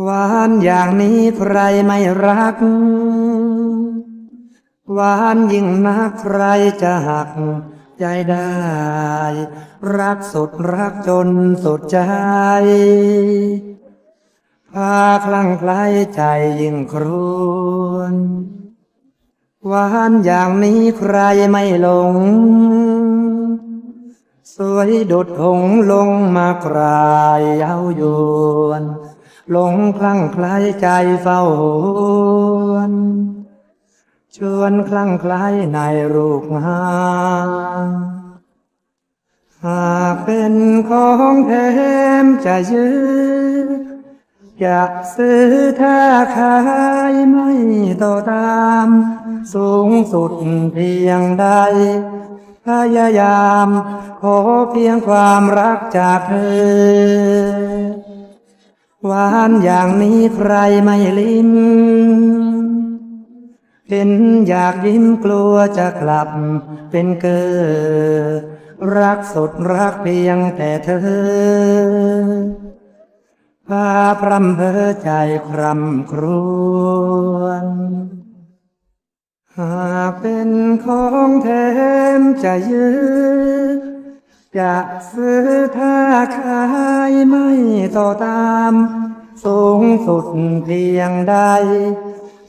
หวานอย่างนี้ใครไม่รัก หวานยิ่งนักใครจะหัก ใจได้ รักสุดรักจนสุดใจ พาคลั่งไคล้ใจยิ่งครวนหวานอย่างนี้ใครไม่หลง สวยดุดหงลงมากรายเย้ายวน หลงคลั่งคล้ใจเฝ้าหวนชวนคลั่งคล้ในรูปงามหากเป็นของแถมจะยื้ออยากซื้อถ้าขายไม่ต่อตาม สูงสุดเพียงใด พยายาม ขอเพียงความรักจากเธอ หวานอย่างนี้ใครไม่ลิ้มเห็นอยากยิ้มกลัวจะกลับเป็นเกอรักสุดรักเพียงแต่เธอพาพรำเพอใจครำครวญหากเป็นของแถมจะยื้อ จะซื้อถ้าขายไม่ต่อตาม สูงสุดเพียงใด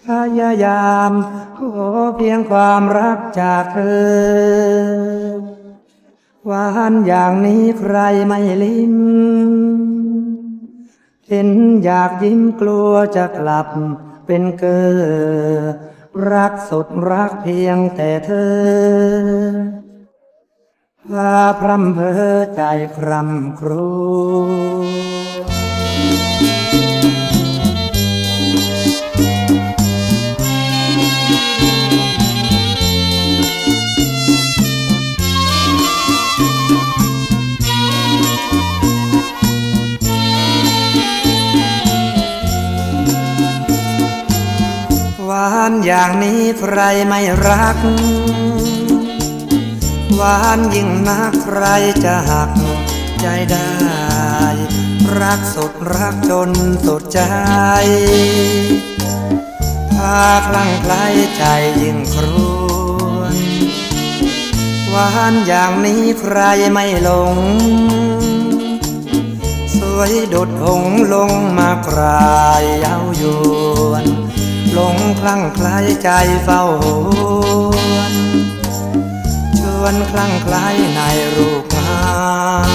พยายามขอเพียงความรักจากเธอหวานอย่างนี้ใครไม่ลิ้มเห็นอยากยิ้มกลัวจะกลับเป็นเกอรักสุดรักเพียงแต่เธอ พาพรำเพอใจครำครวญหวานอย่างนี้ใครไม่รัก หวานยิ่งนักใครจะหักใจได้ รักสุดรักจนสุดใจพาคลั่งไคล้ใจยิ่งครวญหวานอย่างนี้ใครไม่หลง สวยดุดหงลงมากรายเย้ายวนหลงคลั่งไคล้ใจเฝ้าหวน วนคลั่งไคล้ในรูปงาม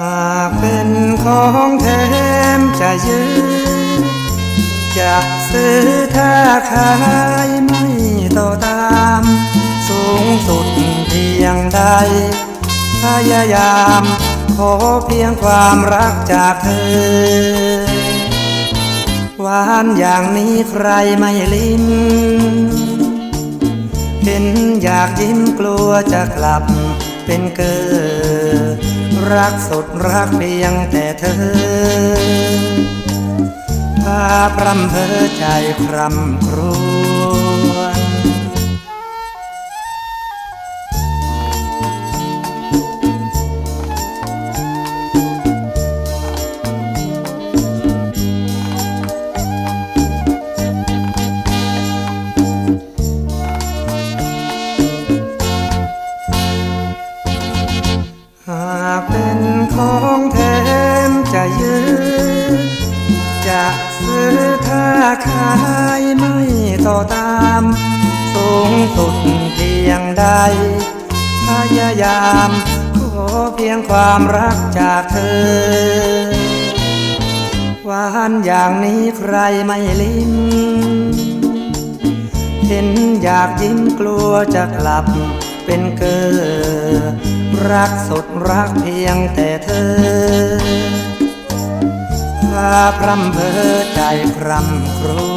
หากเป็นของแถมจะยื้อจะซื้อถ้าขายไม่ต่อตาม สูงสุดเพียงใด พยายาม ขอเพียงความรักจากเธอ หวานอย่างนี้ใครไม่ลิ้ม เห็นอยากยิ้มกลัวจะกลับเป็นเกอรักสดรักเพียงแต่เธอพาพรำเพอใจครำครวญ ซื้อถ้าขายไม่ต่อตาม สูงสุดเพียงใด พยายามขอเพียงความรักจากเธอ หวานอย่างนี้ใครไม่ลิ้มเห็นอยากยิ้มกลัวจะกลับเป็นเกอรักสดรักเพียงแต่เธอ พาพรำเพ้อใจพรำครว